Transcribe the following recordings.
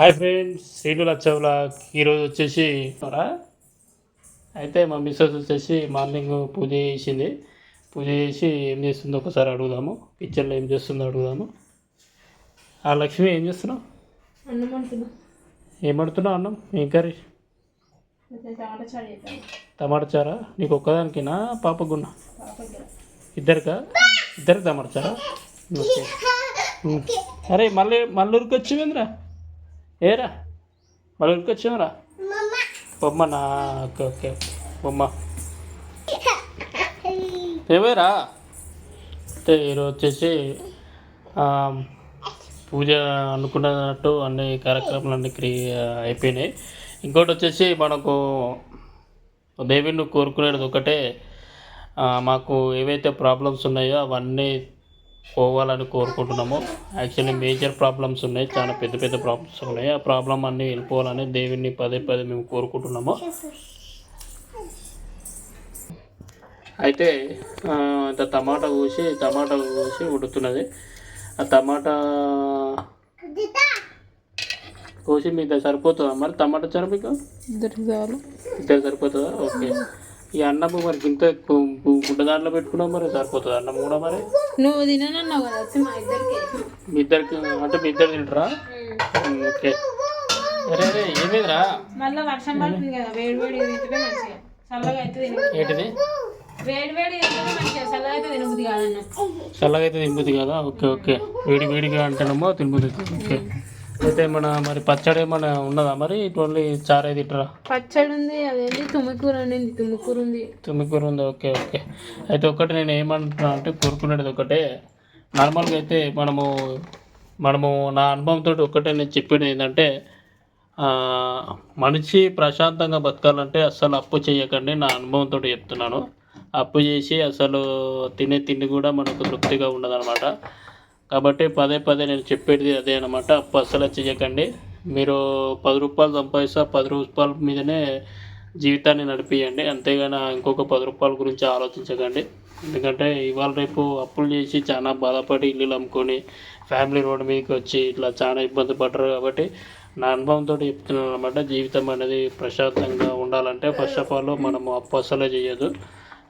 Hi friends Srinu లచ్చవుల. ఈరోజు వచ్చేసి. అయితే మా మిస్సెస్ వచ్చేసి మార్నింగ్ పూజ చేసింది. పూజ చేసి ఏం చేస్తుందో ఒకసారి అడుగుదాము. కిచెన్లో ఏం చేస్తుందో అడుగుదాము. ఆ లక్ష్మి ఏం చేస్తున్నావు? అన్నం ఏం అడుగుతున్నావు అన్నం? ఏం కర్రీ? టమాటా చారు నీకు ఒక్కదానికినా? పాపకున్నా? పాప దగ్గర ఇద్దరికా? ఇద్దరికి టమాటా చారా? ఓకే. అరే మళ్ళీ మళ్ళీ ఉరికి వచ్చిందిరా ఏరా? మళ్ళీ బొమ్మ నా ఓకే ఓకే. బొమ్మ. ఏవేరా అయితే ఈరోజు వచ్చేసి పూజ అనుకున్నట్టు అన్ని కార్యక్రమాలు అన్ని అయిపోయినాయి. ఇంకోటి వచ్చేసి మనకు దేవుని కోరుకునేది ఒకటే మాకు ఏవైతే ప్రాబ్లమ్స్ ఉన్నాయో అవన్నీ పోవాలని కోరుకుంటున్నాము. యాక్చువల్లీ మేజర్ ప్రాబ్లమ్స్ ఉన్నాయి. చాలా పెద్ద పెద్ద ప్రాబ్లమ్స్ ఉన్నాయి. ఆ ప్రాబ్లం అన్నీ వెళ్ళిపోవాలని దేవుడిని పదే పదే మేము కోరుకుంటున్నాము. అయితే ఇంత టమాటా కోసి టమాటా కోసి ఉడుతున్నది. ఆ టమాటా కోసి మీకు సరిపోతుందా మరి? టమాటా చారు మీకు? ఇద్దరు సరిపోతుందా? ఓకే. ఈ అన్నము మరి ఇంత గుడ్డ దాంట్లో పెట్టుకున్నావు మరి సరిపోతుంది. అన్నం కూడా మరి? నువ్వు తిననన్నావు కదా వచ్చి మా ఇద్దరికి మీ ఇద్దరికి అంటే మీ ఇద్దరు తింటారా? ఓకే. అరే అరే ఏమేదిరా? మళ్ళీ వర్షం పడుతుంది కదా వేడి వేడి తింటే మంచిగా. చల్లగా అయితే ఏంటిది? వేడి వేడి తింటే మంచిగా చల్లగా అయితే తినబుద్ధి కాదన్న చల్లగా అయితే తినబుద్ది కదా? Okay okay. వేడి వేడిగా అంటేనేమో తినబుద్ది ఓకే. అయితే మన మరి పచ్చడి ఏమైనా ఉన్నదా మరి? ఓన్లీ చారే తింటారా? పచ్చడి ఉంది అదేంటి తుమ్మికూర ఉండింది తుమ్మికూర ఉంది. తుమ్మికూర ఉంది ఓకే ఓకే. అయితే ఒకటి నేను ఏమంటున్నా అంటే కోరుకునేది ఒకటే. నార్మల్గా అయితే మనము మనము నా అనుభవంతో ఒకటే నేను చెప్పేది ఏంటంటే మనిషి ప్రశాంతంగా బతకాలంటే అస్సలు అప్పు చేయకండి నా అనుభవంతో చెప్తున్నాను. అప్పు చేసి అసలు తినే తిండి కూడా మనకు తృప్తిగా ఉండదన్నమాట. కాబట్టి పదే పదే నేను చెప్పేది అదే అనమాట అప్పు అస్సలు చేయకండి మీరు పది రూపాయలు సంపాదిస్తా పది రూపాయల మీదనే జీవితాన్ని నడిపియండి. అంతేగాని ఇంకొక పది రూపాయల గురించి ఆలోచించకండి. ఎందుకంటే ఇవాళ రేపు అప్పులు చేసి చాలా బాధపడి ఇల్లు అమ్ముకొని ఫ్యామిలీ రోడ్డు మీదకి వచ్చి ఇట్లా చాలా ఇబ్బంది పడ్డారు కాబట్టి నా అనుభవంతో చెప్తున్నాను అనమాట జీవితం అనేది ప్రశాంతంగా ఉండాలంటే ఫస్ట్ ఆఫ్ ఆల్ మనము అప్పు అస్సలే చేయదు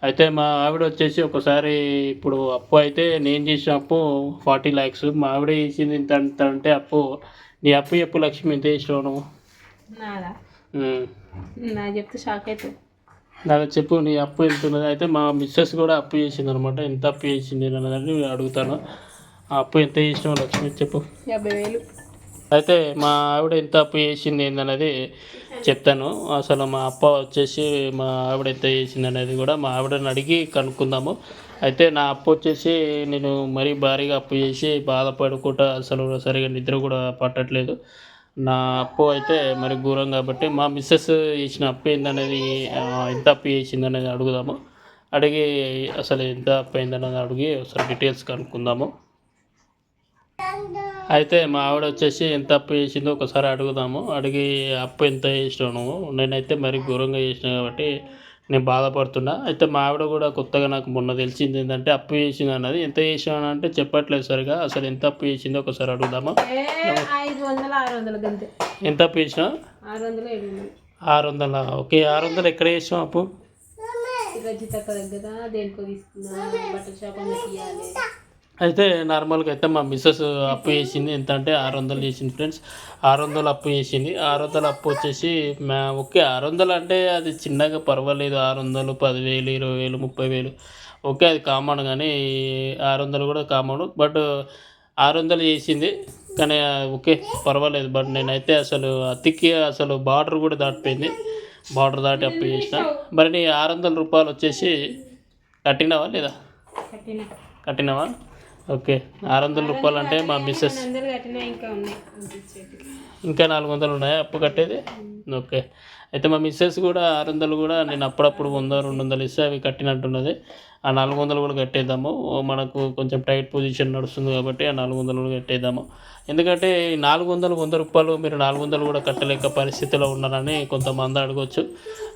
అయితే మా ఆవిడ వచ్చేసి ఒకసారి ఇప్పుడు అప్పు అయితే నేను చేసిన అప్పు ఫార్టీ ల్యాక్స్. మా ఆవిడ చేసింది ఇంత అంత అంటే అప్పు నీ అప్పు చెప్పు లక్ష్మి ఎంత చేసినావు నువ్వు? నాదా? ఉమ్. నా చెప్తే షాక్ అవుతావు నాకు చెప్పు నీ అప్పు ఎంత ఉన్నది? అయితే మా మిస్సెస్ కూడా అప్పు చేసింది అనమాట ఎంత అప్పు చేసింది అన్నదని అడుగుతాను. ఆ అప్పు ఎంత చేసినావు లక్ష్మి చెప్పు. యాభై వేలు. అయితే మా ఆవిడ ఎంత అప్పు చేసింది ఏందనేది చెప్తాను. అసలు మా అప్ప వచ్చేసి మా ఆవిడ ఎంత చేసింది అనేది కూడా మా ఆవిడని అడిగి కనుక్కుందాము. అయితే నా అప్పు వచ్చేసి నేను మరీ భారీగా అప్పు చేసి బాధపడుకుంటా అసలు సరిగా నిద్ర కూడా పట్టట్లేదు. నా అప్పు అయితే మరి ఘోరం కాబట్టి మా మిస్సెస్ చేసిన అప్పు ఏందనేది ఎంత అప్పు చేసింది అనేది అడుగుదాము. అడిగి అసలు ఎంత అప్పు అయిందనేది అడిగి ఒకసారి డీటెయిల్స్ కనుక్కుందాము. అయితే మా ఆవిడ వచ్చేసి ఎంత అప్పు చేసిందో ఒకసారి అడుగుదాము. అడిగి అప్పు ఎంత చేసినావు నువ్వు? నేనైతే మరి ఘోరంగా చేసిన కాబట్టి నేను బాధపడుతున్నా. అయితే మా ఆవిడ కూడా కొత్తగా నాకు మొన్న తెలిసింది ఏంటంటే అప్పు చేసింది అన్నది. ఎంత చేసినా అంటే చెప్పట్లేదు సరిగా. అసలు ఎంత అప్పు చేసిందో ఒకసారి అడుగుదామా? ఎంత అప్పు చేసినా ఆరు వందలు ఓకే ఆరు వందలు ఎక్కడ చేసినావు అప్పు? రజిత దగ్గర దేనికో తీసుకున్నా బట్టల షాప్ అయితే నార్మల్గా అయితే మా మిస్సెస్ అప్పు చేసింది. ఎంత అంటే ఆరు వందలు చేసింది ఫ్రెండ్స్. ఆరు వందలు అప్పు చేసింది. ఆరు వందలు అప్పు వచ్చేసి మా ఓకే ఆరు వందలు అంటే అది చిన్నగా పర్వాలేదు. ఆరు వందలు పదివేలు ఇరవై వేలు ముప్పై వేలు ఓకే అది కామన్ కానీ ఆరు వందలు కూడా కామన్. బట్ ఆరు వందలు చేసింది. కానీ ఓకే పర్వాలేదు. బట్ నేనైతే అసలు అతికి అసలు బార్డర్ కూడా దాటిపోయింది. బార్డర్ దాటి అప్పు చేసిన. మరి నీ ఆరు వందల రూపాయలు వచ్చేసి కట్టినావా లేదా? కట్టిన. కట్టినావా? ఓకే. ఆరు వందల రూపాయలు అంటే మా మిస్సెస్ ఇంకా నాలుగు వందలు ఉన్నాయా? అప్పు కట్టేది? ఓకే. అయితే మా మిస్సెస్ కూడా ఆరు వందలు కూడా నేను అప్పుడప్పుడు వంద రెండు వందలు ఇస్తే అవి కట్టినట్టున్నది. ఆ నాలుగు వందలు కూడా కట్టేద్దాము. మనకు కొంచెం టైట్ పొజిషన్ నడుస్తుంది కాబట్టి ఆ నాలుగు వందలు కూడా కట్టేద్దాము. ఎందుకంటే ఈ నాలుగు వందలు వంద రూపాయలు మీరు నాలుగు వందలు కూడా కట్టలేక పరిస్థితిలో ఉన్నారని కొంతమంది అడగవచ్చు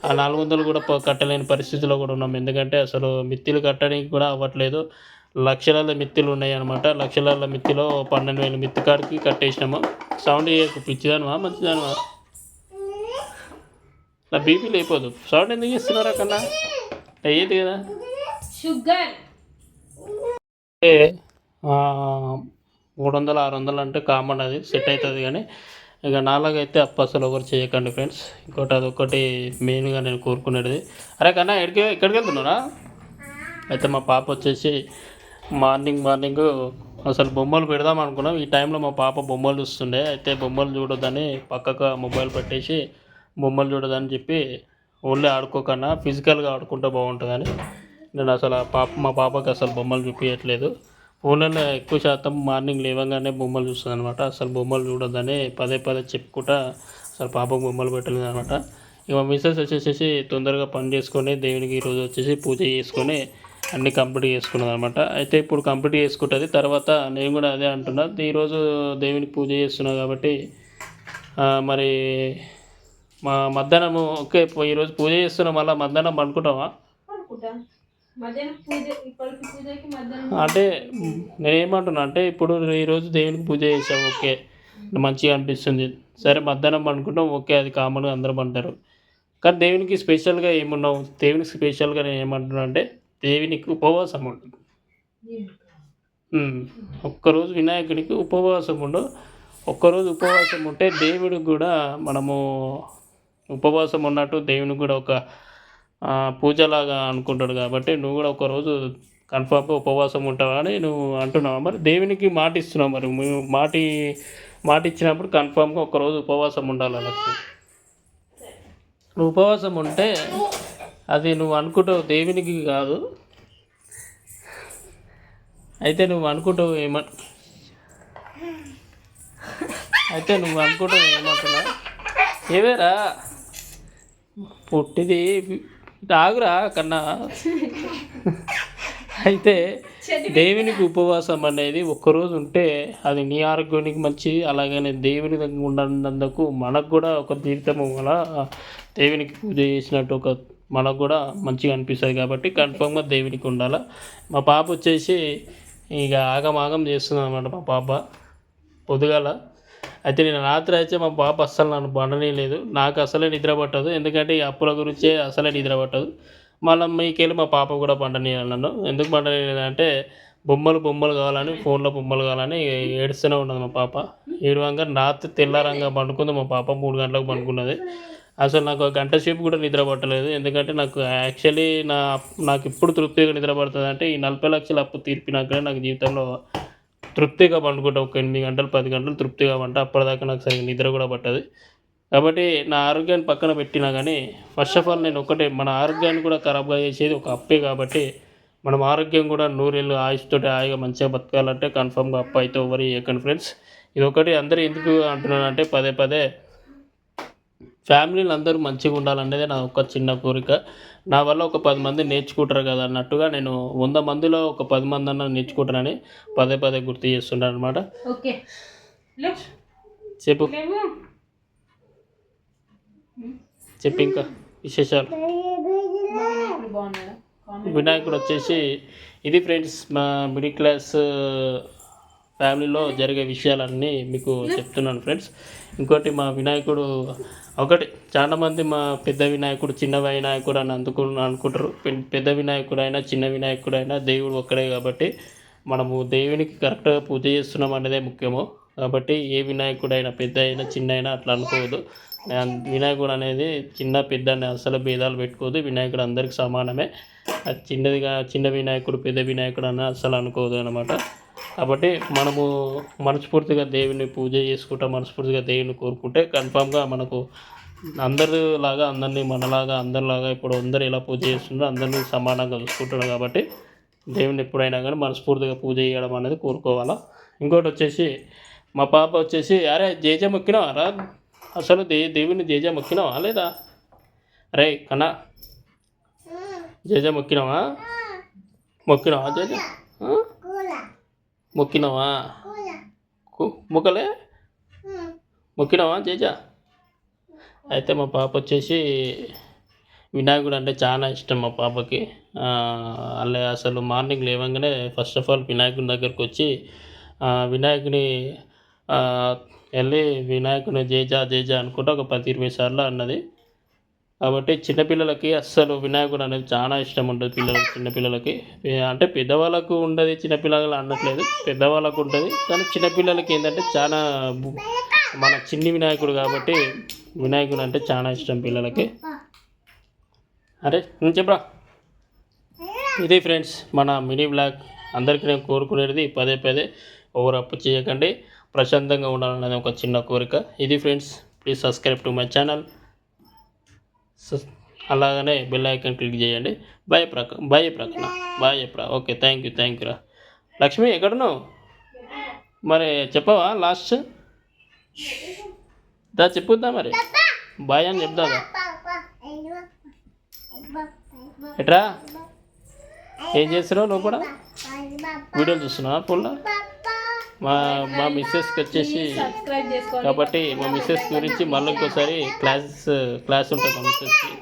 ఆ నాలుగు వందలు కూడా కట్టలేని పరిస్థితిలో కూడా ఉన్నాం. ఎందుకంటే అసలు మిత్తిలు కట్టడానికి కూడా అవ్వట్లేదు. లక్షల మిత్తులు ఉన్నాయి అనమాట లక్షల మిత్తిలో పన్నెండు వేల మిత్తి కాడికి కట్టేసినాము. సౌండ్ చేయకు పిచ్చిదానువా మంచిదానువా? నా బీపీ లేకపోదు. సౌండ్ ఎందుకు ఇస్తున్నారా కన్నా? అయ్యేది కదా? షుగర్. అంటే మూడు వందలు ఆరు వందలు అంటే కామన్ అది సెట్ అవుతుంది కానీ ఇక నాలాగైతే అప్పు అసలు ఒకరు చేయకండి ఫ్రెండ్స్. ఇంకోటి అదొకటి మెయిన్గా నేను కోరుకునేది. అరే కన్నా ఎక్కడికి ఎక్కడికి వెళ్తున్నారా అయితే మా పాప వచ్చేసి మార్నింగ్ మార్నింగ్ అసలు బొమ్మలు పెడదాం అనుకున్నాం. ఈ టైంలో మా పాప బొమ్మలు చూస్తుండే. అయితే బొమ్మలు చూడొద్దని పక్కకు మొబైల్ పెట్టేసి బొమ్మలు చూడొద్దని చెప్పి ఓన్లీ ఆడుకోకన్నా ఫిజికల్గా ఆడుకుంటే బాగుంటుందని. నేను అసలు ఆ పాప మా పాపకి అసలు బొమ్మలు చూపించట్లేదు ఫోన్లలో ఎక్కువ శాతం మార్నింగ్ లేవగానే బొమ్మలు చూస్తుంది అనమాట అసలు బొమ్మలు చూడొద్దని పదే పదే చెప్పుకుంటా అసలు పాపకు బొమ్మలు పెట్టలేదు అనమాట ఇక మా మిస్సెస్ వచ్చేసేసి తొందరగా పని చేసుకొని దేవునికి ఈరోజు వచ్చేసి పూజ చేసుకొని అన్నీ కంప్లీట్ చేసుకున్నది అనమాట అయితే ఇప్పుడు కంప్లీట్ చేసుకుంటుంది. తర్వాత నేను కూడా అదే అంటున్నా. ఈరోజు దేవునికి పూజ చేస్తున్నా కాబట్టి మరి మా మధ్యాహ్నం ఓకే ఈరోజు పూజ చేస్తున్నాం. మళ్ళీ మధ్యాహ్నం మధ్యాహ్నం అంటే నేనేమంటున్నా అంటే ఇప్పుడు ఈరోజు దేవునికి పూజ చేసాం. ఓకే. మంచిగా అనిపిస్తుంది. సరే మధ్యాహ్నం అనుకుంటాం ఓకే అది కామన్గా అందరూ అంటారు. కానీ దేవునికి స్పెషల్గా ఏమున్నావు? దేవునికి స్పెషల్గా నేను ఏమంటున్నా అంటే దేవునికి ఉపవాసం ఉండు. ఒక్కరోజు వినాయకుడికి ఉపవాసం ఉండు. ఒక్కరోజు ఉపవాసం ఉంటే దేవుడికి కూడా మనము ఉపవాసం ఉన్నట్టు దేవునికి కూడా ఒక పూజలాగా అనుకుంటాడు కాబట్టి నువ్వు కూడా ఒకరోజు కన్ఫామ్గా ఉపవాసం ఉంటావని అని నువ్వు అంటున్నావు? మరి దేవునికి మాట ఇస్తున్నావు మరి. మేము మాటి మాట ఇచ్చినప్పుడు కన్ఫామ్గా ఒకరోజు ఉపవాసం ఉండాలి అలా నువ్వు ఉపవాసం ఉంటే అది నువ్వు అనుకుంటావు దేవునికి కాదు. అయితే నువ్వు అనుకుంటావు ఏమ అయితే నువ్వు అనుకుంటావు ఏమంటున్నావు ఏవేరా? పుట్టిది తాగురా కన్నా. అయితే దేవునికి ఉపవాసం అనేది ఒక్కరోజు ఉంటే అది నీ ఆరోగ్యానికి మంచి అలాగనే దేవుని దగ్గర మనకు కూడా ఒక తీర్థము వల్ల దేవునికి పూజ చేసినట్టు ఒక మనకు కూడా మంచిగా అనిపిస్తుంది కాబట్టి కన్ఫామ్గా దేవునికి ఉండాలి. మా పాప వచ్చేసి ఇక ఆగమాగం చేస్తుంది అనమాట మా పాప. పొద్దుగాల. అయితే నేను రాత్రి అయితే మా పాప అస్సలు నన్ను పండనీయలేదు. నాకు అసలే నిద్ర పట్టదు. ఎందుకంటే ఈ అప్పుల గురించే అసలే నిద్ర పట్టదు. మళ్ళీ మీకెళ్ళి మా పాప కూడా పండని నన్ను. ఎందుకు పండనీయలేదు అంటే బొమ్మలు బొమ్మలు కావాలని ఫోన్లో బొమ్మలు కావాలని ఏడుస్తూనే ఉన్నది మా పాప. ఏడువంగా రాత్రి తెల్లారంగా పండుకుంది మా పాప. మూడు గంటలకు పండుకున్నది. అసలు నాకు ఒక గంట సేపు కూడా నిద్ర పట్టలేదు. ఎందుకంటే నాకు యాక్చువల్లీ నా నాకు ఇప్పుడు తృప్తిగా నిద్ర పడుతుంది అంటే ఈ నలభై లక్షల అప్పు తీర్పినాకనే నాకు జీవితంలో తృప్తిగా పండుకుంటా. ఒక ఎనిమిది గంటలు పది గంటలు తృప్తిగా పంట అప్పటిదాకా నాకు సరిగ్గా నిద్ర కూడా పట్టదు. కాబట్టి నా ఆరోగ్యాన్ని పక్కన పెట్టినా కానీ ఫస్ట్ ఆఫ్ ఆల్ నేను ఒకటే మన ఆరోగ్యాన్ని కూడా ఖరాబ్గా చేసేది ఒక అప్పే కాబట్టి మనం ఆరోగ్యం కూడా నూరేళ్ళు ఆయుష్తోటి హాయిగా మంచిగా బతకాలంటే కన్ఫామ్గా అప్పు అయితే ఎవరు చేయకండి ఫ్రెండ్స్ ఇది ఒకటి అందరూ ఎందుకు అంటున్నానంటే పదే పదే ఫ్యామిలీలు అందరూ మంచిగా ఉండాలనేదే నా ఒక చిన్న కోరిక. నా వల్ల ఒక పది మంది నేర్చుకుంటారు కదా అన్నట్టుగా నేను వంద మందిలో ఒక పది మంది అన్న నేర్చుకుంటానని పదే పదే గుర్తు చేస్తుంటాను అనమాట చెప్పు. చెప్పు ఇంకా విశేషాలు. వినాయకుడు వచ్చేసి ఇది ఫ్రెండ్స్ మా మిడిల్ క్లాస్ ఫ్యామిలీలో జరిగే విషయాలన్నీ మీకు చెప్తున్నాను ఫ్రెండ్స్. ఇంకోటి మా వినాయకుడు ఒకటి చాలామంది మా పెద్ద వినాయకుడు చిన్న వినాయకుడు అని అందుకు అనుకుంటారు. పె- పెద్ద వినాయకుడు అయినా చిన్న వినాయకుడు అయినా దేవుడు ఒక్కడే కాబట్టి మనము దేవునికి కరెక్ట్గా పూజ చేస్తున్నాం అనేదే ముఖ్యము. కాబట్టి ఏ వినాయకుడు అయినా పెద్ద అయినా చిన్న అయినా అట్లా అనుకోవద్దు. వినాయకుడు అనేది చిన్న పెద్ద అనే అసలు భేదాలు పెట్టుకోవద్దు. వినాయకుడు అందరికి సమానమే. అది చిన్నదిగా చిన్న వినాయకుడు పెద్ద వినాయకుడు అని అసలు అనుకోదు అనమాట కాబట్టి మనము మనస్ఫూర్తిగా దేవుని పూజ చేసుకుంటా మనస్ఫూర్తిగా దేవుని కోరుకుంటే కన్ఫామ్గా మనకు అందరిలాగా అందరినీ మనలాగా అందరిలాగా ఇప్పుడు అందరు ఎలా పూజ చేస్తుండ్రో అందరినీ సమానంగా చూసుకుంటున్నారు కాబట్టి దేవుని ఎప్పుడైనా కానీ మనస్ఫూర్తిగా పూజ చేయడం అనేది కోరుకోవాలా? ఇంకోటి వచ్చేసి మా పాప వచ్చేసి అరే జేజ మొక్కినావా రా? అసలు దే దేవుని జేజ మొక్కినావా లేదా? అరే కన్నా జేజ మొక్కినావా? మొక్కినావా జేజ? మొక్కినావా? మొక్కలే? మొక్కినావా జేజ? అయితే మా పాప వచ్చేసి వినాయకుడు అంటే చాలా ఇష్టం మా పాపకి. అలా అసలు మార్నింగ్ లేవగానే ఫస్ట్ ఆఫ్ ఆల్ వినాయకుడి దగ్గరికి వచ్చి వినాయకుని వెళ్ళి వినాయకుని జేజా జేజా అనుకుంటా ఒక పది ఇరవై సార్లు అన్నది. కాబట్టి చిన్నపిల్లలకి అస్సలు వినాయకుడు అనేది చాలా ఇష్టం ఉంటుంది పిల్లలకి చిన్నపిల్లలకి. అంటే పెద్దవాళ్ళకు ఉండదు చిన్నపిల్లలు అనట్లేదు. పెద్దవాళ్ళకు ఉంటుంది. కానీ చిన్నపిల్లలకి ఏంటంటే చాలా మన చిన్ని వినాయకుడు కాబట్టి వినాయకుడు అంటే చాలా ఇష్టం పిల్లలకి. అరే నేను చెప్పరా? ఇది ఫ్రెండ్స్ మన మినీ బ్లాగ్. అందరికీ నేను కోరుకునేది పదే పదే ఓవర్ అప్ చేయకండి. ప్రశాంతంగా ఉండాలనేది ఒక చిన్న కోరిక. ఇది friends please subscribe to my channel. అలాగనే బెల్ ఐకాన్ క్లిక్ చేయండి. బాయ్ ప్రక బాయ్ ప్రకన బాయ్ ప్ర okay thank you thank you రా. లక్ష్మి ఎక్కడున్నావు? మరి చెప్పవా లాస్ట్ దా చెప్పుద్దా మరి? బాయ్ అని చెప్దాదా ఎట్రా? ఏం చేస్తున్నావు లోపల? వీడియోలు చూస్తున్నావా ఫోన్లో? మా మా మిస్సెస్కి వచ్చేసి కాబట్టి మా మిస్సెస్ గురించి మళ్ళీ ఇంకోసారి క్లాస్ క్లాస్ ఉంటుంది మా మిస్సెస్కి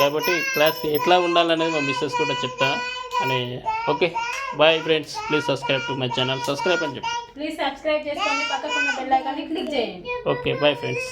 కాబట్టి క్లాస్ ఎట్లా ఉండాలనేది మా మిస్సెస్ కూడా చెప్తా అని. Okay bye friends. Please subscribe to my channel. Subscribe అని చెప్పి. ప్లీజ్ సబ్స్క్రైబ్ చేసుకోండి. బెల్ ఐకాన్ని క్లిక్ చేయండి. Okay bye friends.